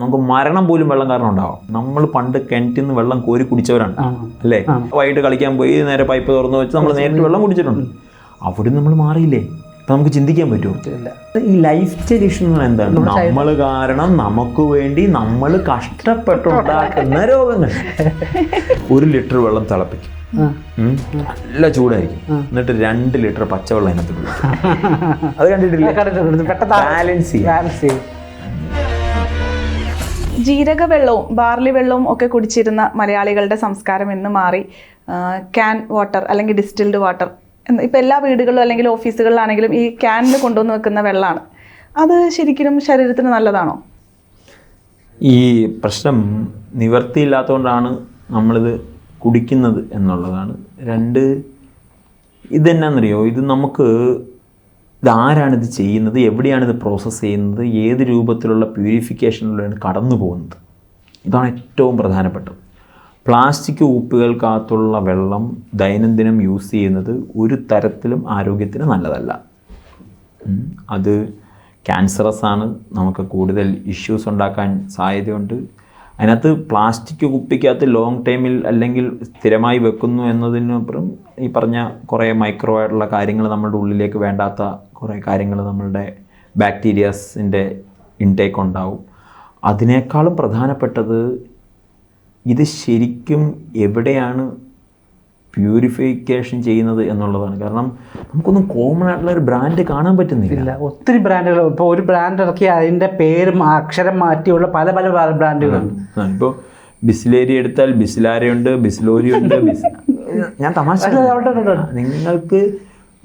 നമുക്ക് മരണം പോലും വെള്ളം കാരണം ഉണ്ടാവും. നമ്മൾ പണ്ട് കിണറ്റിൽ നിന്ന് വെള്ളം കോരി കുടിച്ചവരാണ്. അല്ലേ? വൈകിട്ട് കളിക്കാൻ പോയി നേരെ പൈപ്പ് തുറന്നു വെച്ച് നമ്മൾ നേരിട്ട് വെള്ളം കുടിച്ചിട്ടുണ്ട്. അവിടെ നമ്മൾ മാറിയില്ലേ? അപ്പൊ നമുക്ക് ചിന്തിക്കാൻ പറ്റുമോ? ഈ ലൈഫ് സ്റ്റൈൽ എന്താണ്? നമ്മൾ കാരണം നമുക്ക് വേണ്ടി നമ്മൾ കഷ്ടപ്പെട്ടുണ്ടാക്കുന്ന രോഗങ്ങൾ. ഒരു ലിറ്റർ വെള്ളം തിളപ്പിക്കും. നല്ല ചൂടായിരിക്കും. എന്നിട്ട് രണ്ട് ലിറ്റർ പച്ചവെള്ളം അതിനകത്ത്. അത് കണ്ടിട്ടില്ല? ബാലൻസ് ചെയ്യും. ജീരക വെള്ളവും ബാർലി വെള്ളവും ഒക്കെ കുടിച്ചിരുന്ന മലയാളികളുടെ സംസ്കാരം ഇന്ന് മാറി. ക്യാൻ വാട്ടർ അല്ലെങ്കിൽ ഡിസ്റ്റിൽഡ് വാട്ടർ ഇപ്പം എല്ലാ വീടുകളിലും അല്ലെങ്കിൽ ഓഫീസുകളിലാണെങ്കിലും ഈ ക്യാനിൽ കൊണ്ടുവന്ന് വെക്കുന്ന വെള്ളമാണ് അത് ശരിക്കും ശരീരത്തിന് നല്ലതാണോ? ഈ പ്രശ്നം നിവർത്തിയില്ലാത്തതുകൊണ്ടാണ് നമ്മളിത് കുടിക്കുന്നത് എന്നുള്ളതാണ്. രണ്ട് ഇതെന്നാന്നറിയോ? ഇത് നമുക്ക് ഇതാരാണിത് ചെയ്യുന്നത്? എവിടെയാണിത് പ്രോസസ്സ് ചെയ്യുന്നത്? ഏത് രൂപത്തിലുള്ള പ്യൂരിഫിക്കേഷനിലൂടെയാണ് കടന്നു പോകുന്നത്? ഇതാണ് ഏറ്റവും പ്രധാനപ്പെട്ടത്. പ്ലാസ്റ്റിക് ഉപ്പുകൾക്കകത്തുള്ള വെള്ളം ദൈനംദിനം യൂസ് ചെയ്യുന്നത് ഒരു തരത്തിലും ആരോഗ്യത്തിന് നല്ലതല്ല. അത് ക്യാൻസറസ് ആണ്. നമുക്ക് കൂടുതൽ ഇഷ്യൂസ് ഉണ്ടാക്കാൻ സാധ്യതയുണ്ട്. അതിനകത്ത് പ്ലാസ്റ്റിക് കുപ്പിക്കകത്ത് ലോങ് ടൈമിൽ അല്ലെങ്കിൽ സ്ഥിരമായി വെക്കുന്നു എന്നതിനപ്പുറം ഈ പറഞ്ഞ കുറേ മൈക്രോ ആയിട്ടുള്ള കാര്യങ്ങൾ നമ്മളുടെ ഉള്ളിലേക്ക് വേണ്ടാത്ത കുറേ കാര്യങ്ങൾ നമ്മളുടെ ബാക്ടീരിയാസിന്റെ ഇൻടേക്ക് ഉണ്ടാവും. അതിനേക്കാളും പ്രധാനപ്പെട്ടത് ഇത് ശരിക്കും എവിടെയാണ് പ്യൂരിഫിക്കേഷൻ ചെയ്യുന്നത് എന്നുള്ളതാണ്. കാരണം നമുക്കൊന്നും കോമൺ ആയിട്ടുള്ള ഒരു ബ്രാൻഡ് കാണാൻ പറ്റുന്നില്ല. ഒത്തിരി ബ്രാൻഡുകൾ ഇപ്പോൾ ഒരു ബ്രാൻഡ് ഇറക്കി അതിന്റെ പേരും അക്ഷരം മാറ്റിയുള്ള പല പല ബ്രാൻഡുകളുണ്ട് ഇപ്പോൾ ബിസ്ലേരി എടുത്താൽ ബിസ്ലാരയുണ്ട് ബിസ്ലോരി ഉണ്ട് ബിസ് ഞാൻ തമാശ നിങ്ങൾക്ക്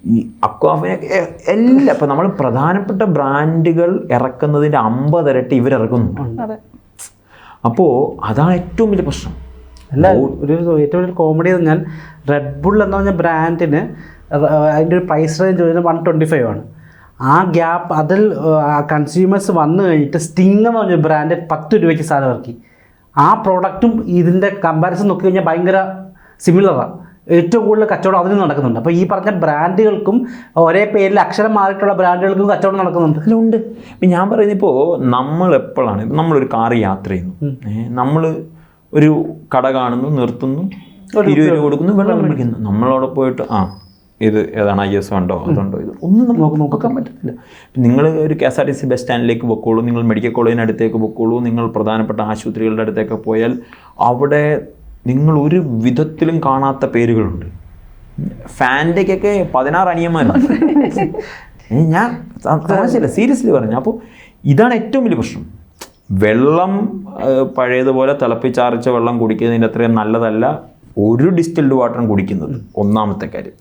ഈ അക്വാഫിനെ എല്ലാം ഇപ്പം നമ്മൾ പ്രധാനപ്പെട്ട ബ്രാൻഡുകൾ ഇറക്കുന്നതിന്റെ അമ്പത് ഇരട്ടി ഇവരിറക്കുന്നു അപ്പോൾ അതാണ് ഏറ്റവും വലിയ പ്രശ്നം. അല്ല ഒരു ഏറ്റവും വലിയ കോമഡി പറഞ്ഞാൽ റെഡ് ബുൾ എന്ന് പറഞ്ഞ ബ്രാൻഡിന് അതിന്റെ ഒരു പ്രൈസ് റേഞ്ച് വരുന്നത് വൺ ട്വന്റി ഫൈവ് ആണ്. ആ ഗ്യാപ്പ് അതിൽ കൺസ്യൂമേഴ്സ് വന്നു കഴിഞ്ഞിട്ട് സ്റ്റിങ് എന്ന് പറഞ്ഞ ബ്രാൻഡ് പത്ത് രൂപയ്ക്ക് സാധനം ഇറക്കി. ആ പ്രോഡക്റ്റും ഇതിന്റെ കമ്പാരിസൺ നോക്കി കഴിഞ്ഞാൽ ഭയങ്കര സിമിലറാണ് ഏറ്റവും കൂടുതൽ കച്ചവടം അതിന് നടക്കുന്നുണ്ട്. അപ്പോൾ ഈ പറഞ്ഞ ബ്രാൻഡുകൾക്കും ഒരേ പേരിൽ അക്ഷരം മാറിയിട്ടുള്ള ബ്രാൻഡുകൾക്കും കച്ചവടം നടക്കുന്നുണ്ട്. അതിലുണ്ട് ഇപ്പം ഞാൻ പറയുന്നത് ഇപ്പോൾ നമ്മൾ എപ്പോഴാണ് ഇപ്പം നമ്മളൊരു കാർ യാത്ര ചെയ്യുന്നു. നമ്മൾ ഒരു കട കാണുന്നു നിർത്തുന്നു ഇരുപത് രൂപ കൊടുക്കുന്നു വെള്ളം കുടിക്കുന്നു നമ്മളവിടെ പോയിട്ട് ആ ഇത് ഏതാണ് ഐ എസ് ഉണ്ടോ അതുണ്ടോ ഇത് ഒന്നും നമുക്ക് നോക്കാൻ പറ്റത്തില്ല നിങ്ങൾ ഒരു K S R T C bus സ്റ്റാൻഡിലേക്ക് പൊക്കോളൂ നിങ്ങൾ മെഡിക്കൽ കോളേജിന് അടുത്തേക്ക് പൊക്കോളൂ നിങ്ങൾ പ്രധാനപ്പെട്ട ആശുപത്രികളുടെ അടുത്തേക്ക് പോയാൽ അവിടെ നിങ്ങൾ ഒരു വിധത്തിലും കാണാത്ത പേരുകളുണ്ട് ഫാന്റയ്ക്കൊക്കെ പതിനാറ് അനിയന്മാരുണ്ട് ഞാൻ സീരിയസ്ലി പറഞ്ഞു അപ്പോൾ ഇതാണ് ഏറ്റവും വലിയ പ്രശ്നം വെള്ളം പഴയതുപോലെ തിളപ്പിച്ചാറിച്ച വെള്ളം കുടിക്കുന്നതിന്റെ അത്രയും നല്ലതല്ല. ഒരു ഡിസ്റ്റിൽഡ് വാട്ടറും കുടിക്കുന്നത്. ഒന്നാമത്തെ കാര്യം.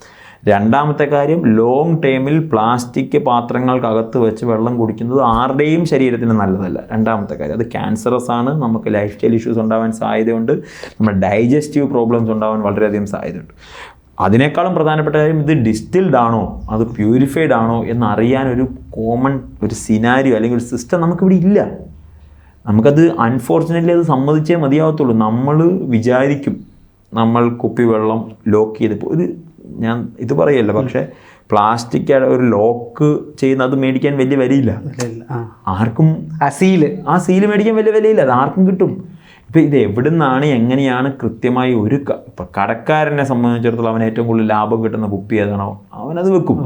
രണ്ടാമത്തെ കാര്യം ലോങ് ടൈമിൽ പ്ലാസ്റ്റിക് പാത്രങ്ങൾക്കകത്ത് വെച്ച് വെള്ളം കുടിക്കുന്നത് ആരുടെയും ശരീരത്തിന് നല്ലതല്ല. രണ്ടാമത്തെ കാര്യം അത് ക്യാൻസറസ് ആണ്. നമുക്ക് ലൈഫ് സ്റ്റൈൽ ഇഷ്യൂസ് ഉണ്ടാവാൻ സാധ്യതയുണ്ട്. നമ്മുടെ ഡൈജസ്റ്റീവ് പ്രോബ്ലംസ് ഉണ്ടാവാൻ വളരെയധികം സാധ്യതയുണ്ട്. അതിനേക്കാളും പ്രധാനപ്പെട്ട കാര്യം ഇത് ഡിസ്റ്റിൽഡ് ആണോ? അത് പ്യൂരിഫൈഡ് ആണോ? എന്ന് അറിയാൻ ഒരു കോമൺ ഒരു സിനാരിയോ അല്ലെങ്കിൽ ഒരു സിസ്റ്റം നമുക്കിവിടെ ഇല്ല. നമുക്കത് അൺഫോർച്ചുനേറ്റ്ലി അത് സമ്മതിച്ചേ മതിയാവത്തുള്ളൂ. നമ്മൾ വിചാരിക്കും നമ്മൾ കുപ്പി വെള്ളം ലോക്ക് ചെയ്ത് ഇപ്പൊ ഒരു ഞാൻ ഇത് പറയല്ല. പക്ഷേ പ്ലാസ്റ്റിക് ഒരു ലോക്ക് ചെയ്യുന്ന അത് മേടിക്കാൻ വലിയ വിലയില്ല. ആർക്കും ആ സീൽ ആ സീൽ മേടിക്കാൻ വലിയ വിലയില്ല. അത് ആർക്കും കിട്ടും. ഇപ്പം ഇത് എവിടെ നിന്നാണ് എങ്ങനെയാണ് കൃത്യമായി ഒരു ഇപ്പം കടക്കാരനെ സംബന്ധിച്ചിടത്തോളം അവന് ഏറ്റവും കൂടുതൽ ലാഭം കിട്ടുന്ന കുപ്പി ഏതാണോ അവനത് വെക്കും.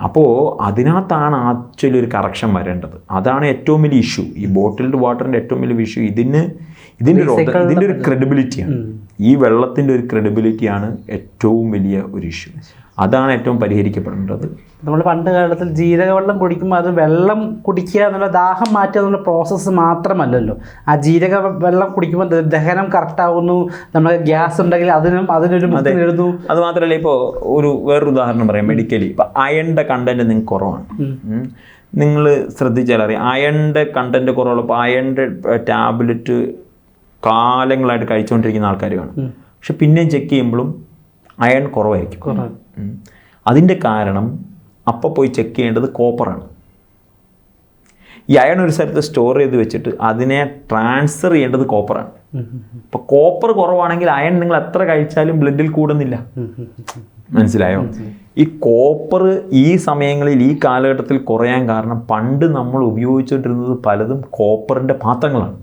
അപ്പോൾ അതിനകത്താണ് ആക്ച്വലി ഒരു കറക്ഷൻ വരേണ്ടത്. അതാണ് ഏറ്റവും വലിയ ഇഷ്യൂ ഈ ബോട്ടിൽഡ് വാട്ടറിന്റെ ഏറ്റവും വലിയ ഇഷ്യൂ ഇതിന് ഇതിന്റെ ഇതിന്റെ ഒരു ക്രെഡിബിലിറ്റിയാണ് ഈ വെള്ളത്തിന്റെ ഒരു ക്രെഡിബിലിറ്റിയാണ് ഏറ്റവും വലിയ ഒരു ഇഷ്യൂ അതാണ് ഏറ്റവും പരിഹരിക്കപ്പെടേണ്ടത് നമ്മൾ പണ്ട് കാലത്തിൽ ജീരകവെള്ളം കുടിക്കുമ്പോൾ അത് വെള്ളം കുടിക്കുക എന്നുള്ള ദാഹം മാറ്റുക എന്നുള്ള പ്രോസസ്സ് മാത്രമല്ലല്ലോ. ആ ജീരക വെള്ളം കുടിക്കുമ്പോൾ ദഹനം കറക്റ്റാവുന്നു നമുക്ക് ഗ്യാസ് ഉണ്ടെങ്കിൽ അതിനും അതിനൊരു നേടുന്നു. അത് മാത്രമല്ല ഇപ്പോൾ ഒരു വേറൊരു ഉദാഹരണം പറയാം മെഡിക്കലി. ഇപ്പം അയണിന്റെ കണ്ടന്റ് നിങ്ങൾക്ക് കുറവാണ്. നിങ്ങൾ ശ്രദ്ധിച്ചാൽ അറിയാം അയണിന്റെ കണ്ടന്റ് കുറവുള്ളപ്പോൾ അയണിന്റെ ടാബ്ലറ്റ് കാലങ്ങളായിട്ട് കഴിച്ചുകൊണ്ടിരിക്കുന്ന ആൾക്കാർ കാണും പക്ഷെ പിന്നെയും ചെക്ക് ചെയ്യുമ്പോഴും അയൺ കുറവായിരിക്കും. അതിന്റെ കാരണം അപ്പോൾ പോയി ചെക്ക് ചെയ്യേണ്ടത് കോപ്പറാണ് ഈ അയൺ ഒരു സ്ഥലത്ത് സ്റ്റോർ ചെയ്ത് വെച്ചിട്ട് അതിനെ ട്രാൻസ്ഫർ ചെയ്യേണ്ടത് കോപ്പറാണ് അപ്പോൾ കോപ്പർ കുറവാണെങ്കിൽ അയൺ നിങ്ങൾ എത്ര കഴിച്ചാലും ബ്ലഡിൽ കൂടുന്നില്ല. മനസ്സിലായോ. ഈ കോപ്പർ ഈ സമയങ്ങളിൽ ഈ കാലഘട്ടത്തിൽ കുറയാൻ കാരണം പണ്ട് നമ്മൾ ഉപയോഗിച്ചുകൊണ്ടിരുന്നത് പലതും കോപ്പറിന്റെ പാത്രങ്ങളാണ്.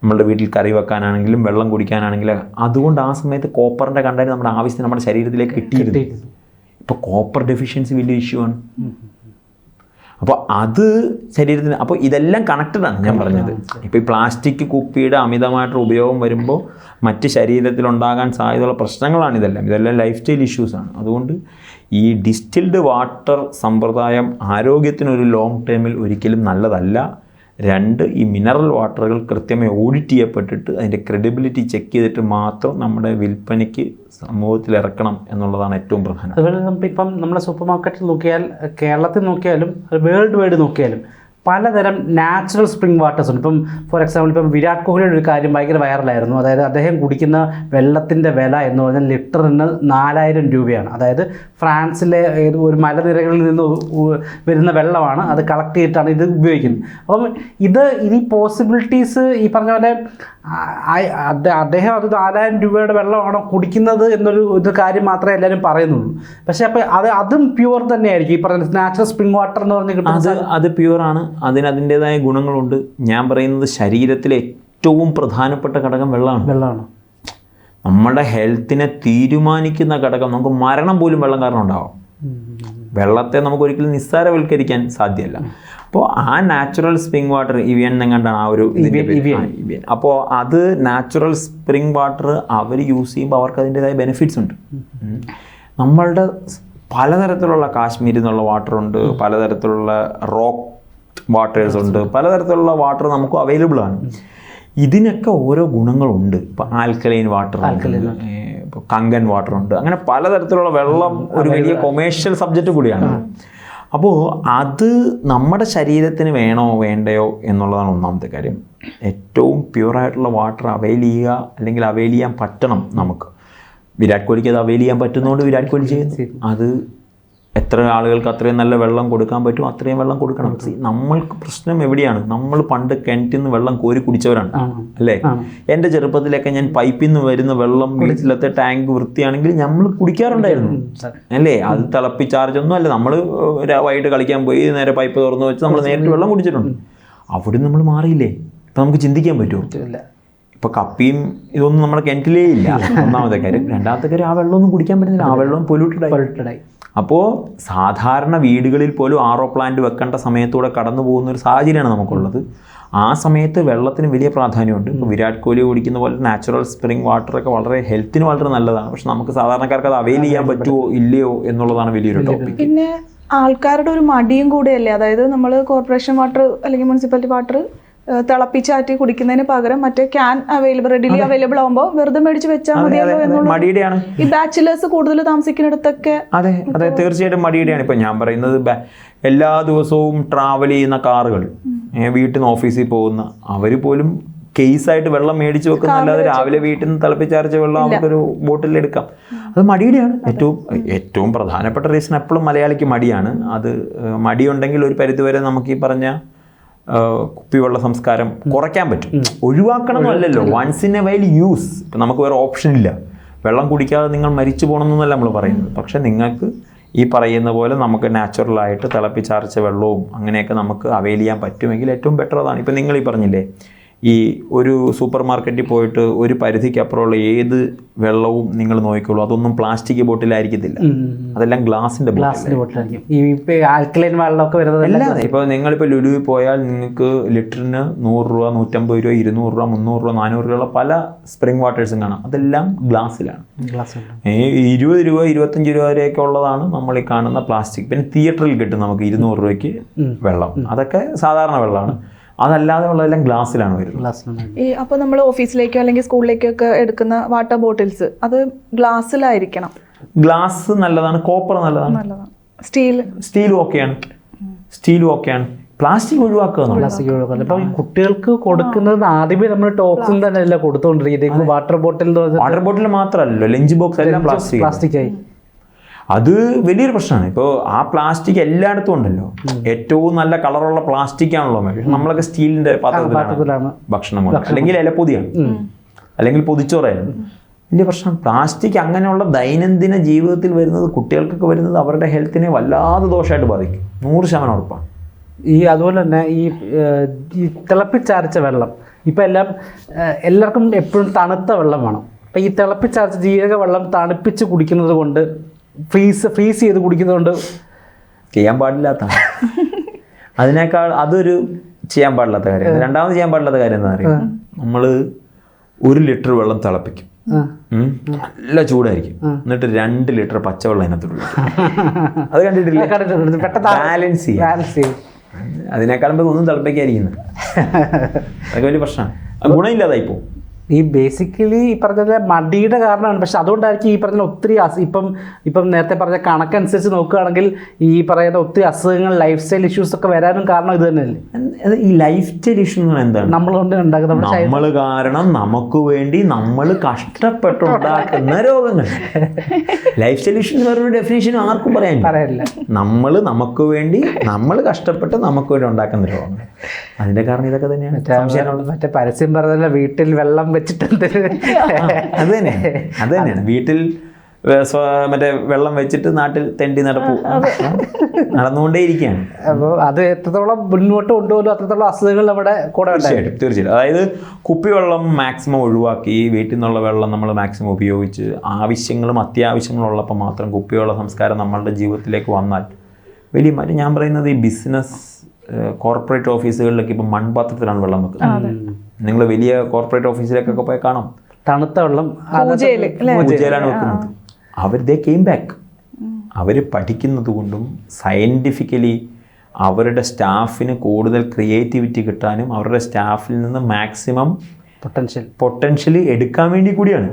നമ്മളുടെ വീട്ടിൽ കറി വെക്കാനാണെങ്കിലും വെള്ളം കുടിക്കാനാണെങ്കിലും അതുകൊണ്ട് ആ സമയത്ത് കോപ്പറിന്റെ കണ്ടന്റ് നമ്മുടെ ആവശ്യത്തിന് നമ്മുടെ ശരീരത്തിലേക്ക് കിട്ടിയിട്ടുണ്ട്. ഇപ്പോൾ കോപ്പർ ഡെഫിഷ്യൻസി വലിയ ഇഷ്യൂ ആണ്. അപ്പോൾ അത് ശരീരത്തിന് അപ്പോൾ ഇതെല്ലാം കണക്റ്റഡ് ആണ് ഞാൻ പറഞ്ഞത്. ഇപ്പോൾ ഈ പ്ലാസ്റ്റിക് കുപ്പിയുടെ അമിതമായിട്ടുള്ള ഉപയോഗം വരുമ്പോൾ മറ്റ് ശരീരത്തിലുണ്ടാകാൻ സാധ്യതയുള്ള പ്രശ്നങ്ങളാണ് ഇതെല്ലാം. ഇതെല്ലാം ലൈഫ് സ്റ്റൈൽ ഇഷ്യൂസാണ് അതുകൊണ്ട് ഈ ഡിസ്റ്റിൽഡ് വാട്ടർ സമ്പ്രദായം ആരോഗ്യത്തിനൊരു ലോങ് ടേമിൽ ഒരിക്കലും നല്ലതല്ല. രണ്ട് ഈ മിനറൽ വാട്ടറുകൾ കൃത്യമായി ഓഡിറ്റ് ചെയ്യപ്പെട്ടിട്ട് അതിന്റെ ക്രെഡിബിലിറ്റി ചെക്ക് ചെയ്തിട്ട് മാത്രം നമ്മുടെ വിൽപ്പനയ്ക്ക് സമൂഹത്തിൽ ഇറക്കണം എന്നുള്ളതാണ് ഏറ്റവും പ്രധാനം. അതുപോലെ നമുക്ക് ഇപ്പം നമ്മുടെ സൂപ്പർ മാർക്കറ്റിൽ നോക്കിയാൽ കേരളത്തിൽ നോക്കിയാലും വേൾഡ് വൈഡ് നോക്കിയാലും പലതരം നാച്ചുറൽ സ്പ്രിംഗ് വാട്ടേഴ്സ് ഉണ്ട്. ഇപ്പം ഫോർ എക്സാമ്പിൾ ഇപ്പം വിരാട് കോഹ്ലിയുടെ ഒരു കാര്യം ഭയങ്കര വൈറലായിരുന്നു അതായത് അദ്ദേഹം കുടിക്കുന്ന വെള്ളത്തിന്റെ വില എന്ന് പറഞ്ഞാൽ ലിറ്ററിന് നാലായിരം രൂപയാണ്. അതായത് ഫ്രാൻസിലെ ഒരു മലനിരകളിൽ നിന്ന് വരുന്ന വെള്ളമാണ് അത് കളക്ട് ചെയ്തിട്ടാണ് ഇത് ഉപയോഗിക്കുന്നത്. അപ്പം ഇത് ഇനി പോസിബിലിറ്റീസ് ഈ പറഞ്ഞ പോലെ അദ്ദേഹം അത് നാലായിരം രൂപയുടെ വെള്ളമാണോ കുടിക്കുന്നത് എന്നൊരു ഒരു കാര്യം മാത്രമേ എല്ലാവരും പറയുന്നുള്ളൂ. പക്ഷേ അപ്പോൾ അത് അതും പ്യുവർ തന്നെയായിരിക്കും. ഈ പറഞ്ഞ നാച്ചുറൽ സ്പ്രിംഗ് വാട്ടർ എന്ന് പറഞ്ഞ് കിട്ടുന്നത് അത് അത് പ്യുവറാണ് അതിന് അതിന്റെതായ ഗുണങ്ങളുണ്ട്. ഞാൻ പറയുന്നത് ശരീരത്തിലെ ഏറ്റവും പ്രധാനപ്പെട്ട ഘടകം വെള്ളമാണ്. വെള്ളമാണ്. നമ്മുടെ ഹെൽത്തിനെ തീരുമാനിക്കുന്ന ഘടകം. നമുക്ക് മരണം പോലും വെള്ളം കാരണം ഉണ്ടാവാം. വെള്ളത്തെ നമുക്ക് ഒരിക്കലും നിസ്സാരവൽക്കരിക്കാൻ സാധ്യമല്ല. അപ്പോൾ ആ നാച്ചുറൽ സ്പ്രിംഗ് വാട്ടർ ഇവിയൻ എന്നെങ്ങാണ്ടാണ് ആ ഒരു അപ്പോൾ അത് നാച്ചുറൽ സ്പ്രിംഗ് വാട്ടർ അവർ യൂസ് ചെയ്യുമ്പോൾ അവർക്ക് അതിന്റെതായ ബെനിഫിറ്റ്സ് ഉണ്ട്. നമ്മളുടെ പലതരത്തിലുള്ള കാശ്മീരിൽ നിന്നുള്ള വാട്ടറുണ്ട് പലതരത്തിലുള്ള റോക്ക് വാട്ടേഴ്സ് ഉണ്ട്. പലതരത്തിലുള്ള വാട്ടർ നമുക്ക് അവൈലബിൾ ആണ്. ഇതിനൊക്കെ ഓരോ ഗുണങ്ങളുണ്ട്. ഇപ്പോൾ ആൽക്കലൈൻ വാട്ടർ ഇപ്പോൾ കങ്കൻ വാട്ടർ ഉണ്ട്. അങ്ങനെ പലതരത്തിലുള്ള വെള്ളം ഒരു വലിയ കൊമേഴ്ഷ്യൽ സബ്ജക്റ്റ് കൂടിയാണ്. അപ്പോൾ അത് നമ്മുടെ ശരീരത്തിന് വേണോ വേണ്ടയോ എന്നുള്ളതാണ് ഒന്നാമത്തെ കാര്യം. ഏറ്റവും പ്യുവറായിട്ടുള്ള വാട്ടർ അവൈൽ ചെയ്യുക അല്ലെങ്കിൽ അവൈൽ ചെയ്യാൻ പറ്റണം നമുക്ക്. വിരാട് കോഹ്ലിക്ക് അത് അവൈൽ ചെയ്യാൻ പറ്റുന്നതുകൊണ്ട് വിരാട് കോഹ്ലി ചെയ്യുന്നു അത് എത്ര ആളുകൾക്ക് അത്രയും നല്ല വെള്ളം കൊടുക്കാൻ പറ്റും അത്രയും വെള്ളം കൊടുക്കണം. നമ്മൾക്ക് പ്രശ്നം എവിടെയാണ്? നമ്മൾ പണ്ട് കിണറ്റിൽ നിന്ന് വെള്ളം കോരി കുടിച്ചവരാണ്. അല്ലേ? എന്റെ ചെറുപ്പത്തിലൊക്കെ ഞാൻ പൈപ്പിൽ നിന്ന് വരുന്ന വെള്ളം വീട്ടിലത്തെ ടാങ്ക് വൃത്തിയാണെങ്കിൽ നമ്മൾ കുടിക്കാറുണ്ടായിരുന്നു. അല്ലേ? അത് തിളപ്പിച്ചാർജൊന്നും അല്ല. നമ്മൾ വൈകിട്ട് കളിക്കാൻ പോയി നേരെ പൈപ്പ് തുറന്ന് വെച്ച് നമ്മൾ നേരിട്ട് വെള്ളം കുടിച്ചിട്ടുണ്ട്. അവിടെ നമ്മൾ മാറിയില്ലേ? ഇപ്പം നമുക്ക് ചിന്തിക്കാൻ പറ്റുമോ? ഇപ്പൊ കപ്പിയും ഇതൊന്നും നമ്മുടെ കിണറ്റിലേ ഇല്ല. ഒന്നാമത്തെ കാര്യം. രണ്ടാമത്തെ കാര്യം ആ വെള്ളമൊന്നും കുടിക്കാൻ പറ്റുന്നില്ല. ആ വെള്ളം പൊല്യൂട്ടഡ് ആയി. അപ്പോൾ സാധാരണ വീടുകളിൽ പോലും ആറോ പ്ലാന്റ് വെക്കേണ്ട സമയത്തൂടെ കടന്നു പോകുന്ന ഒരു സാഹചര്യമാണ് നമുക്കുള്ളത്. ആ സമയത്ത് വെള്ളത്തിന് വലിയ പ്രാധാന്യമുണ്ട്. ഇപ്പോൾ വിരാട് കോഹ്ലി കുടിക്കുന്ന പോലെ നാച്ചുറൽ സ്പ്രിംഗ് വാട്ടറൊക്കെ വളരെ ഹെൽത്തിന് വളരെ നല്ലതാണ്. പക്ഷെ നമുക്ക് സാധാരണക്കാർക്ക് അത് അവൈൽ ചെയ്യാൻ പറ്റുമോ ഇല്ലയോ എന്നുള്ളതാണ് വലിയൊരു ടോപ്പിക് പിന്നെ ആൾക്കാരുടെ ഒരു മടിയും കൂടെയല്ലേ? അതായത് നമ്മൾ കോർപ്പറേഷൻ വാട്ടർ അല്ലെങ്കിൽ മുനിസിപ്പാലിറ്റി വാട്ടർ തിളപ്പിച്ചാറ്റി കുടിക്കുന്നതിന് പകരം മറ്റേ ക്യാൻ അവൈലബിൾ റെഡിലി അവൈലബിൾ ആകുമ്പോൾ വെറുതെ മേടിച്ച് വെച്ചാൽ മതിയല്ലോ എന്നുള്ള ഈ ബാച്ചിലേഴ്സ് കൂടുതൽ താമസിക്കുന്നിടത്തൊക്കെ അതെ അതെ തീർച്ചയായിട്ടും മടിയുടെയാണ്. ഇപ്പൊ ഞാൻ പറയുന്നത് എല്ലാ ദിവസവും ട്രാവൽ ചെയ്യുന്ന കാറുകൾ വീട്ടിൽ നിന്ന് ഓഫീസിൽ പോകുന്ന അവർ പോലും കേസായിട്ട് വെള്ളം മേടിച്ച് വെക്കുന്ന അല്ലാതെ രാവിലെ വീട്ടിൽ നിന്ന് തിളപ്പിച്ചാർച്ച വെള്ളം അവർക്കൊരു ബോട്ടിൽ എടുക്കാം. അത് മടിയുടെയാണ്. ഏറ്റവും ഏറ്റവും പ്രധാനപ്പെട്ട റീസൺ എപ്പോഴും മലയാളിക്ക് മടിയാണ്. അത് മടിയുണ്ടെങ്കിൽ ഒരു പരിധിവരെ നമുക്ക് ഈ പറഞ്ഞ കുപ്പിവെള്ള സംസ്കാരം കുറയ്ക്കാൻ പറ്റും. ഒഴിവാക്കണം എന്നല്ലല്ലോ once in a while use ഇപ്പം നമുക്ക് വേറെ ഓപ്ഷൻ ഇല്ല. വെള്ളം കുടിക്കാതെ നിങ്ങൾ മരിച്ചു പോകണമെന്നല്ല നമ്മൾ പറയുന്നത്. പക്ഷെ നിങ്ങൾക്ക് ഈ പറയുന്ന പോലെ നമുക്ക് നാച്ചുറലായിട്ട് തിളപ്പിച്ചാർച്ച വെള്ളവും അങ്ങനെയൊക്കെ നമുക്ക് അവൈൽ ചെയ്യാൻ പറ്റുമെങ്കിൽ ഏറ്റവും ബെറ്റർ അതാണ്. ഇപ്പം നിങ്ങൾ ഈ പറഞ്ഞില്ലേ ഈ ഒരു സൂപ്പർ മാർക്കറ്റിൽ പോയിട്ട് ഒരു പരിധിക്ക് അപ്പുറമുള്ള ഏത് വെള്ളവും നിങ്ങൾ നോക്കിക്കോളൂ. അതൊന്നും പ്ലാസ്റ്റിക് ബോട്ടിലായിരിക്കത്തില്ല. അതെല്ലാം ഗ്ലാസിന്റെ ബോട്ടിലായിരിക്കും. ഈ ഇപ്പൊ ആൽക്കലൈൻ വെള്ളമൊക്കെ വരുന്നത് അല്ലാതെ ഇപ്പോൾ നിങ്ങളിപ്പോൾ ലുലുവിൽ പോയാൽ നിങ്ങൾക്ക് ലിറ്ററിന് നൂറ് രൂപ നൂറ്റമ്പത് രൂപ ഇരുന്നൂറ് രൂപ മുന്നൂറ് രൂപ നാനൂറ് രൂപയുള്ള പല സ്പ്രിംഗ് വാട്ടേഴ്സും കാണാം. അതെല്ലാം ഗ്ലാസ്സിലാണ് ഗ്ലാസ് ഈ ഇരുപത് രൂപ ഇരുപത്തഞ്ച് രൂപ വരെയൊക്കെ ഉള്ളതാണ് നമ്മൾ ഈ കാണുന്ന പ്ലാസ്റ്റിക്. പിന്നെ തിയേറ്ററിൽ കിട്ടും നമുക്ക് ഇരുന്നൂറ് രൂപയ്ക്ക് വെള്ളം. അതൊക്കെ സാധാരണ വെള്ളമാണ്. അതല്ലാതെ ഉള്ളതെല്ലാം ഗ്ലാസ്സിലാണ് വരുന്നത്. ഈ അപ്പോൾ നമ്മൾ ഓഫീസിലേക്കോ അല്ലെങ്കിൽ സ്കൂളിലേക്കോ ഒക്കെ എടുക്കുന്ന വാട്ടർ ബോട്ടിൽസ് അത് ഗ്ലാസ്സിലായിരിക്കണം? ഗ്ലാസ് നല്ലതാണ് കോപ്പർ നല്ലതാണ്. സ്റ്റീൽ? സ്റ്റീൽ സ്റ്റീലും ഓക്കെയാണ്. സ്റ്റീലും ഓക്കെയാണ്. പ്ലാസ്റ്റിക് ഒഴിവാക്കുക. പ്ലാസ്റ്റിക് ഒഴിവാക്കുക. ഇപ്പം കുട്ടികൾക്ക് കൊടുക്കുന്നത് ആദ്യമേ നമ്മൾ ടോക്സിൻ തന്നെ അല്ല കൊടുത്തുകൊണ്ടിരിക്കുന്നത് വാട്ടർ ബോട്ടിൽ വാട്ടർ ബോട്ടിൽ മാത്രമല്ലോ ലഞ്ച് ബോക്സ് എല്ലാം പ്ലാസ്റ്റിക് പ്ലാസ്റ്റിക് ആയി അത് വലിയൊരു പ്രശ്നമാണ്. ഇപ്പോൾ ആ പ്ലാസ്റ്റിക് എല്ലായിടത്തും ഉണ്ടല്ലോ. ഏറ്റവും നല്ല കളറുള്ള പ്ലാസ്റ്റിക് ആണല്ലോ പക്ഷെ നമ്മളൊക്കെ സ്റ്റീലിന്റെ പാത്രത്തിലാണ് ഭക്ഷണം കൊണ്ട് അല്ലെങ്കിൽ ഇലപ്പൊതിയാണ് അല്ലെങ്കിൽ പൊതിച്ചോറായിരുന്നു. വലിയ പ്രശ്നം പ്ലാസ്റ്റിക് അങ്ങനെയുള്ള ദൈനംദിന ജീവിതത്തിൽ വരുന്നത് കുട്ടികൾക്കൊക്കെ വരുന്നത് അവരുടെ ഹെൽത്തിനെ വല്ലാതെ ദോഷമായിട്ട് ബാധിക്കും. നൂറ് ശതമാനം ഉറപ്പാണ്. ഈ അതുപോലെ തന്നെ ഈ തിളപ്പിച്ചാർച്ച വെള്ളം. ഇപ്പം എല്ലാം എല്ലാവർക്കും എപ്പോഴും തണുത്ത വെള്ളം വേണം. അപ്പം ഈ തിളപ്പിച്ചാർച്ച ജീരക വെള്ളം തണുപ്പിച്ച് കുടിക്കുന്നത് കൊണ്ട് ഫ്രീസ് ഫ്രീസ് ചെയ്ത് കുടിക്കുന്നതുകൊണ്ട് ചെയ്യാൻ പാടില്ലാത്ത അതിനേക്കാൾ അതൊരു ചെയ്യാൻ പാടില്ലാത്ത കാര്യം. രണ്ടാമത് ചെയ്യാൻ പാടില്ലാത്ത കാര്യം എന്താ പറയുക നമ്മൾ ഒരു ലിറ്റർ വെള്ളം തിളപ്പിക്കും. നല്ല ചൂടായിരിക്കും. എന്നിട്ട് രണ്ട് ലിറ്റർ പച്ചവെള്ളം അതിനകത്ത് അത് കണ്ടിട്ടില്ല. ബാലൻസ് ചെയ്യാം. അതിനേക്കാളും ഒന്നും തിളപ്പിക്കാതിരിക്കുന്നത് അതൊക്കെ വലിയ പ്രശ്നമാണ്. ഗുണമില്ലാതായി പോകും ഈ ബേസിക്കലി ഈ പറഞ്ഞ മടിയുടെ കാരണമാണ്. പക്ഷെ അതുകൊണ്ടായിരിക്കും ഈ പറഞ്ഞ ഒത്തിരി അസു ഇപ്പം ഇപ്പം നേരത്തെ പറഞ്ഞ കണക്കനുസരിച്ച് നോക്കുകയാണെങ്കിൽ ഈ പറയുന്ന ഒത്തിരി അസുഖങ്ങൾ ലൈഫ് സ്റ്റൈൽ ഇഷ്യൂസ് ഒക്കെ വരാനും കാരണം ഇത് തന്നെയല്ലേ? ഈ ലൈഫ് സ്റ്റൈൽ ഇഷ്യൂ എന്ന് പറഞ്ഞാൽ എന്താണ്? നമ്മൾ കൊണ്ട് ഉണ്ടാക്കുന്ന നമ്മൾ കാരണം നമുക്ക് വേണ്ടി നമ്മൾ കഷ്ടപ്പെട്ടുണ്ടാക്കുന്ന രോഗങ്ങൾ. ലൈഫ് സ്റ്റൈൽ ഇഷ്യൂ എന്ന് പറയുന്ന ഡെഫിനേഷൻ ആർക്കും പറയാൻ പറയാനില്ല നമ്മൾ നമുക്ക് വേണ്ടി നമ്മൾ കഷ്ടപ്പെട്ട് നമുക്ക് വേണ്ടി ഉണ്ടാക്കുന്ന രോഗങ്ങൾ. അതിന്റെ കാരണം ഇതൊക്കെ തന്നെയാണ്. മറ്റേ പരസ്യം പറഞ്ഞ വീട്ടിൽ വെള്ളം വെച്ചിട്ട്? അത് തന്നെ അത് തന്നെയാണ് വീട്ടിൽ മറ്റേ വെള്ളം വെച്ചിട്ട് നാട്ടിൽ തെണ്ടി നടപ്പു. നടന്നുകൊണ്ടേയിരിക്കുകയാണ്. അപ്പോൾ അത് എത്രത്തോളം മുന്നോട്ട് കൊണ്ടുപോലും അത്രത്തോളം അസുഖങ്ങൾ നമ്മുടെ കൂടെ തീർച്ചയായിട്ടും തീർച്ചയായിട്ടും. അതായത് കുപ്പിവെള്ളം മാക്സിമം ഒഴിവാക്കി വീട്ടിൽ നിന്നുള്ള വെള്ളം നമ്മൾ മാക്സിമം ഉപയോഗിച്ച് ആവശ്യങ്ങളും അത്യാവശ്യങ്ങളും ഉള്ളപ്പോൾ മാത്രം കുപ്പിവെള്ള സംസ്കാരം നമ്മളുടെ ജീവിതത്തിലേക്ക് വന്നാൽ വലിയ മാറ്റം ഞാൻ പറയുന്നത് ഈ ബിസിനസ് കോർപ്പറേറ്റ് ഓഫീസുകളിലൊക്കെ ഇപ്പം മൺപാത്രത്തിലാണ് വെള്ളം വെക്കുന്നത്. നിങ്ങൾ വലിയ കോർപ്പറേറ്റ് ഓഫീസിലേക്കൊക്കെ പോയി കാണാം. തണുത്ത വെള്ളം പൂജയിലാണ് വെക്കുന്നത്. അവർ ദേ കെയിം ബാക്ക് അവർ പഠിക്കുന്നത് കൊണ്ടും സയന്റിഫിക്കലി അവരുടെ സ്റ്റാഫിന് കൂടുതൽ ക്രിയേറ്റിവിറ്റി കിട്ടാനും അവരുടെ സ്റ്റാഫിൽ നിന്ന് മാക്സിമം പൊട്ടൻഷ്യൽ പൊട്ടൻഷ്യലി എടുക്കാൻ വേണ്ടി കൂടിയാണ്.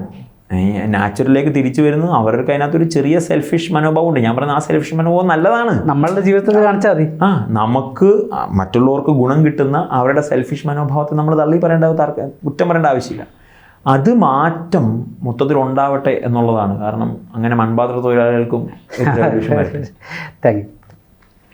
നാച്ചുറലിലേക്ക് തിരിച്ചു വരുന്നു. അവർക്ക് അതിനകത്തൊരു ചെറിയ സെൽഫിഷ് മനോഭാവം ഉണ്ട്. ഞാൻ പറഞ്ഞ ആ സെൽഫിഷ് മനോഭാവം നല്ലതാണ്. നമ്മളുടെ ജീവിതത്തിൽ കാണിച്ചാൽ മതി. ആ നമുക്ക് മറ്റുള്ളവർക്ക് ഗുണം കിട്ടുന്ന അവരുടെ സെൽഫിഷ് മനോഭാവത്തെ നമ്മൾ തള്ളി പറയേണ്ട കുറ്റം പറയേണ്ട ആവശ്യമില്ല. അത് മാറ്റം മൊത്തത്തിൽ ഉണ്ടാവട്ടെ എന്നുള്ളതാണ്. കാരണം അങ്ങനെ മൺപാത്ര തൊഴിലാളികൾക്കും. Thank you